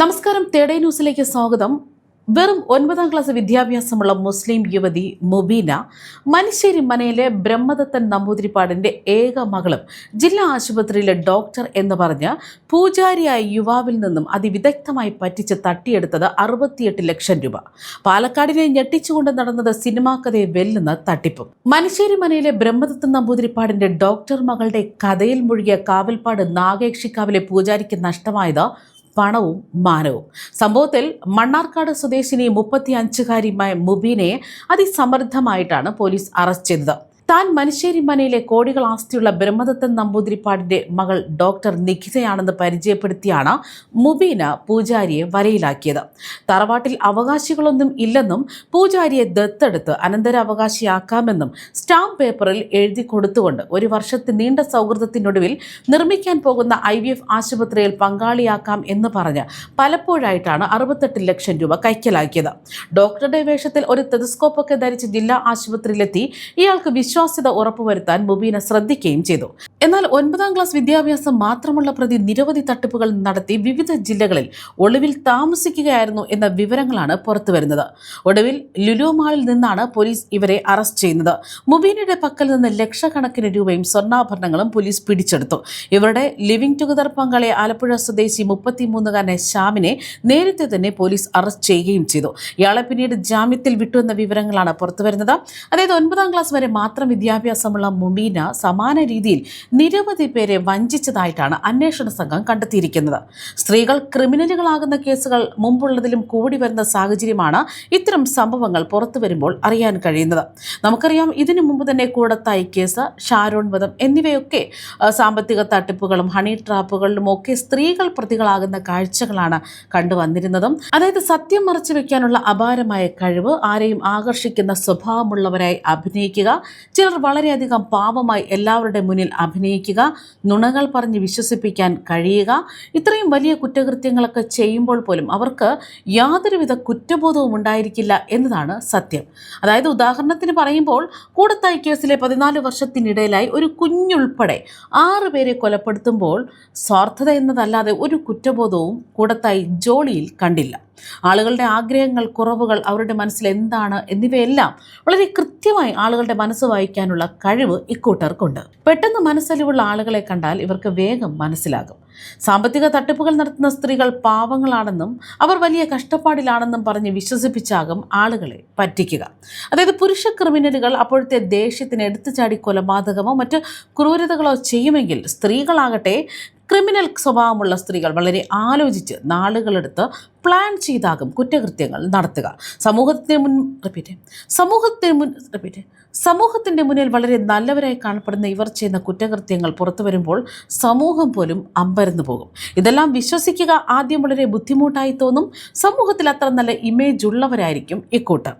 നമസ്കാരം തേടേ ന്യൂസിലേക്ക് സ്വാഗതം. വെറും ഒൻപതാം ക്ലാസ് വിദ്യാഭ്യാസമുള്ള മുസ്ലിം യുവതി മുബീന മനുശ്ശേരി മനയിലെ ബ്രഹ്മദത്തൻ നമ്പൂതിരിപ്പാടിന്റെ ഏക മകളും ജില്ലാ ആശുപത്രിയിലെ ഡോക്ടർ എന്ന് പറഞ്ഞ് പൂജാരിയായ യുവാവിൽ നിന്നും അതിവിദഗ്ധമായി പറ്റിച്ച് തട്ടിയെടുത്തത് അറുപത്തിയെട്ട് ലക്ഷം രൂപ. പാലക്കാടിനെ ഞെട്ടിച്ചുകൊണ്ട് നടന്നത് സിനിമാ കഥയെ വെല്ലുന്ന തട്ടിപ്പും. മനുശ്ശേരി മനയിലെ ബ്രഹ്മദത്തൻ നമ്പൂതിരിപ്പാടിന്റെ ഡോക്ടർ മകളുടെ കഥയിൽ മുഴുകിയ കാവൽപ്പാട് നാഗേക്ഷിക്കാവിലെ പൂജാരിക്ക് നഷ്ടമായത് പണവും മാനവും. സംഭവത്തിൽ മണ്ണാർക്കാട് സ്വദേശിനി മുപ്പത്തി അഞ്ചുകാരിയുമായ മുബീനെ അതിസമർത്ഥമായിട്ടാണ് പോലീസ് അറസ്റ്റ് ചെയ്തത്. താൻ മനുശ്ശേരി മനയിലെ കോടികൾ ആസ്തിയുള്ള ബ്രഹ്മദത്തൻ നമ്പൂതിരിപ്പാടിന്റെ മകൾ ഡോക്ടർ നിഖിതയാണെന്ന് പരിചയപ്പെടുത്തിയാണ് മുബീന പൂജാരിയെ വരയിലാക്കിയത്. തറവാട്ടിൽ അവകാശികളൊന്നും ഇല്ലെന്നും പൂജാരിയെ ദത്തെടുത്ത് അനന്തരാവകാശിയാക്കാമെന്നും സ്റ്റാമ്പ് പേപ്പറിൽ എഴുതി കൊടുത്തുകൊണ്ട് ഒരു വർഷത്തെ നീണ്ട സൗഹൃദത്തിനൊടുവിൽ നിർമ്മിക്കാൻ പോകുന്ന ഐ വി എഫ് ആശുപത്രിയിൽ പങ്കാളിയാക്കാം എന്ന് പറഞ്ഞ് പലപ്പോഴായിട്ടാണ് അറുപത്തെട്ട് ലക്ഷം രൂപ കൈക്കലാക്കിയത്. ഡോക്ടറുടെ വേഷത്തിൽ ഒരു ടെലിസ്കോപ്പൊക്കെ ധരിച്ച് ജില്ലാ ആശുപത്രിയിലെത്തി ഇയാൾക്ക് വിശ്വാസ്യത ഉറപ്പുവരുത്താൻ മുബീന ശ്രദ്ധിക്കുകയും ചെയ്തു. എന്നാൽ ഒൻപതാം ക്ലാസ് വിദ്യാഭ്യാസം മാത്രമുള്ള പ്രതി നിരവധി തട്ടിപ്പുകൾ നടത്തി വിവിധ ജില്ലകളിൽ ഒളിവിൽ താമസിക്കുകയായിരുന്നു എന്ന വിവരങ്ങളാണ് പുറത്തുവരുന്നത് ഒടുവിൽ ലുലുമാളിൽ നിന്നാണ് പോലീസ് ഇവരെ അറസ്റ്റ് ചെയ്യുന്നത്. മുബീനയുടെ പക്കൽ നിന്ന് ലക്ഷക്കണക്കിന് രൂപയും സ്വർണാഭരണങ്ങളും പോലീസ് പിടിച്ചെടുത്തു. ഇവരുടെ ലിവിംഗ് ടുഗദർ പങ്കാളി ആലപ്പുഴ സ്വദേശി മുപ്പത്തിമൂന്നുകാരനെ ഷാമിനെ നേരത്തെ തന്നെ പോലീസ് അറസ്റ്റ് ചെയ്യുകയും ചെയ്തു. ഇയാളെ പിന്നീട് ജാമ്യത്തിൽ വിട്ടുവെന്ന വിവരങ്ങളാണ് പുറത്തുവരുന്നത് അതായത് ഒൻപതാം ക്ലാസ് വരെ മാത്രം വിദ്യാഭ്യാസമുള്ള മുബീന സമാന രീതിയിൽ നിരവധി പേരെ വഞ്ചിച്ചതായിട്ടാണ് അന്വേഷണ സംഘം കണ്ടെത്തിയിരിക്കുന്നത്. സ്ത്രീകൾ ക്രിമിനലുകളാകുന്ന കേസുകൾ മുമ്പുള്ളതിലും കൂടി വരുന്ന സാഹചര്യമാണ് ഇത്തരം സംഭവങ്ങൾ പുറത്തു വരുമ്പോൾ അറിയാൻ കഴിയുന്നത്. നമുക്കറിയാം ഇതിനു മുമ്പ് തന്നെ കൂടത്തായി കേസ് ഷാരോൺ വധം എന്നിവയൊക്കെ സാമ്പത്തിക തട്ടിപ്പുകളും ഹണി ട്രാപ്പുകളിലും ഒക്കെ സ്ത്രീകൾ പ്രതികളാകുന്ന കാഴ്ചകളാണ് കണ്ടുവന്നിരുന്നതും അതായത് സത്യം മറച്ചു വെക്കാനുള്ള അപാരമായ കഴിവ് ആരെയും ആകർഷിക്കുന്ന സ്വഭാവമുള്ളവരായി അഭിനയിക്കുക ചിലർ വളരെയധികം പാപമായി എല്ലാവരുടെ മുന്നിൽ അഭിനയിക്കുക നുണകൾ പറഞ്ഞ് വിശ്വസിപ്പിക്കാൻ കഴിയുക. ഇത്രയും വലിയ കുറ്റകൃത്യങ്ങളൊക്കെ ചെയ്യുമ്പോൾ പോലും അവർക്ക് യാതൊരുവിധ കുറ്റബോധവും ഉണ്ടായിരിക്കില്ല എന്നതാണ് സത്യം. അതായത് ഉദാഹരണത്തിന് പറയുമ്പോൾ കൂടത്തായി കേസിലെ പതിനാല് വർഷത്തിനിടയിലായി ഒരു കുഞ്ഞുൾപ്പെടെ ആറ് പേരെ കൊലപ്പെടുത്തുമ്പോൾ സ്വാർത്ഥത എന്നതല്ലാതെ ഒരു കുറ്റബോധവും കൂടത്തായി ജോളിയിൽ കണ്ടില്ല. ആളുകളുടെ ആഗ്രഹങ്ങൾ കുറവുകൾ അവരുടെ മനസ്സിൽ എന്താണ് എന്നിവയെല്ലാം വളരെ കൃത്യമായി ആളുകളുടെ മനസ്സ് വായിക്കാനുള്ള കഴിവ് ഇക്കൂട്ടർക്കുണ്ട്. പെട്ടെന്ന് മനസ്സലിവുള്ള ആളുകളെ കണ്ടാൽ ഇവർക്ക് വേഗം മനസ്സിലാകും. സാമ്പത്തിക തട്ടിപ്പുകൾ നടത്തുന്ന സ്ത്രീകൾ പാവങ്ങളാണെന്നും അവർ വലിയ കഷ്ടപ്പാടിലാണെന്നും പറഞ്ഞ് വിശ്വസിപ്പിച്ചാകും ആളുകളെ പറ്റിക്കുക. അതായത് പുരുഷ ക്രിമിനലുകൾ അപ്പോഴത്തെ ദേഷ്യത്തിന് എടുത്തുചാടി കൊലപാതകമോ മറ്റ് ക്രൂരതകളോ ചെയ്യുമെങ്കിൽ സ്ത്രീകളാകട്ടെ ക്രിമിനൽ സ്വഭാവമുള്ള സ്ത്രീകൾ വളരെ ആലോചിച്ച് നാളുകളെടുത്ത് പ്ലാൻ ചെയ്താകും കുറ്റകൃത്യങ്ങൾ നടത്തുക. സമൂഹത്തിന് മുൻ റിപ്പീറ്റ് സമൂഹത്തിന് മുൻ റിപ്പീറ്റ് സമൂഹത്തിന്റെ മുന്നിൽ വളരെ നല്ലവരായി കാണപ്പെടുന്ന ഇവർ ചെയ്യുന്ന കുറ്റകൃത്യങ്ങൾ പുറത്തു വരുമ്പോൾ സമൂഹം പോലും അമ്പരന്നു പോകും. ഇതെല്ലാം വിശ്വസിക്കുക ആദ്യം വളരെ ബുദ്ധിമുട്ടായി തോന്നും. സമൂഹത്തിൽ അത്ര നല്ല ഇമേജ് ഉള്ളവരായിരിക്കും ഇക്കൂട്ടർ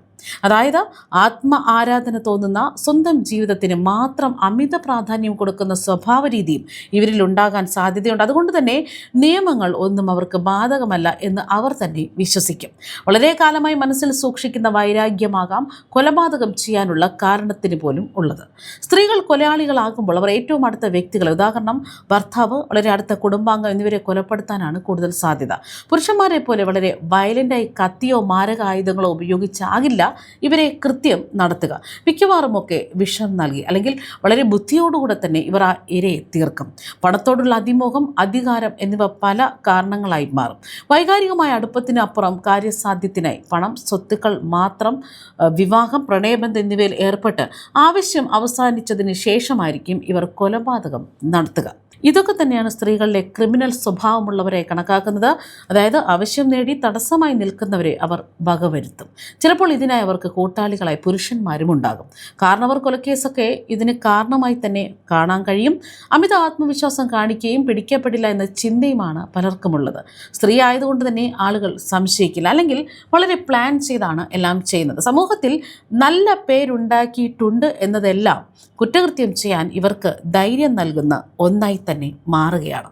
അതായത് ആത്മ ആരാധന തോന്നുന്ന സ്വന്തം ജീവിതത്തിന് മാത്രം അമിത പ്രാധാന്യം കൊടുക്കുന്ന സ്വഭാവ രീതിയും ഇവരിൽ ഉണ്ടാകാൻ സാധ്യതയുണ്ട്. അതുകൊണ്ട് തന്നെ നിയമങ്ങൾ ഒന്നും അവർക്ക് ബാധകമല്ല എന്ന് അവർ തന്നെ വിശ്വസിക്കും. വളരെ കാലമായി മനസ്സിൽ സൂക്ഷിക്കുന്ന വൈരാഗ്യമാകാം കൊലപാതകം ചെയ്യാനുള്ള കാരണത്തിന് പോലും ഉള്ളത്. സ്ത്രീകൾ കൊലയാളികളാകുമ്പോൾ അവർ ഏറ്റവും അടുത്ത വ്യക്തികൾ ഉദാഹരണം ഭർത്താവ് വളരെ അടുത്ത കുടുംബാംഗം എന്നിവരെ കൊലപ്പെടുത്താനാണ് കൂടുതൽ സാധ്യത. പുരുഷന്മാരെ പോലെ വളരെ വയലന്റായി കത്തിയോ മാരക ആയുധങ്ങളോ ഉപയോഗിച്ചാകില്ല. ഇവരെ കൃത്യം നടത്തുക. മിക്കവാറുമൊക്കെ വിഷം നൽകി അല്ലെങ്കിൽ വളരെ ബുദ്ധിയോടുകൂടെ തന്നെ ഇവർ ആ ഇരയെ തീർക്കും. പണത്തോടുള്ള അതിമോഹം അധികാരം എന്നിവ പല കാരണങ്ങളായി മാറും. വൈകാരികമായ അടുപ്പത്തിനപ്പുറം കാര്യസാധ്യത്തിനായി പണം സ്വത്തുക്കൾ മാത്രം വിവാഹം പ്രണയബന്ധം എന്നിവയിൽ ഏർപ്പെട്ട് ആവശ്യം അവസാനിച്ചതിന് ശേഷമായിരിക്കും ഇവർ കൊലപാതകം നടത്തുക. ഇതൊക്കെ തന്നെയാണ് സ്ത്രീകളിലെ ക്രിമിനൽ സ്വഭാവമുള്ളവരെ കണക്കാക്കുന്നത്. അതായത് ആവശ്യം നേടി തടസ്സമായി നിൽക്കുന്നവരെ അവർ വകവരുത്തും. ചിലപ്പോൾ ഇതിനായി അവർക്ക് കൂട്ടാളികളായി പുരുഷന്മാരും ഉണ്ടാകും. കാരണവർ കൊലക്കേസൊക്കെ ഇതിന് കാരണമായി തന്നെ കാണാൻ കഴിയും. അമിത ആത്മവിശ്വാസം കാണിക്കുകയും പിടിക്കപ്പെടില്ല എന്ന ചിന്തയുമാണ് പലർക്കുമുള്ളത്. സ്ത്രീ ആയതുകൊണ്ട് തന്നെ ആളുകൾ സംശയിക്കില്ല. അല്ലെങ്കിൽ വളരെ പ്ലാൻ ചെയ്താണ് എല്ലാം ചെയ്യുന്നത്. സമൂഹത്തിൽ നല്ല പേരുണ്ടാക്കിയിട്ടുണ്ട് എന്നതെല്ലാം കുറ്റകൃത്യം ചെയ്യാൻ ഇവർക്ക് ധൈര്യം നൽകുന്ന ഒന്നായി തന്നെ മാറുകയാണ്.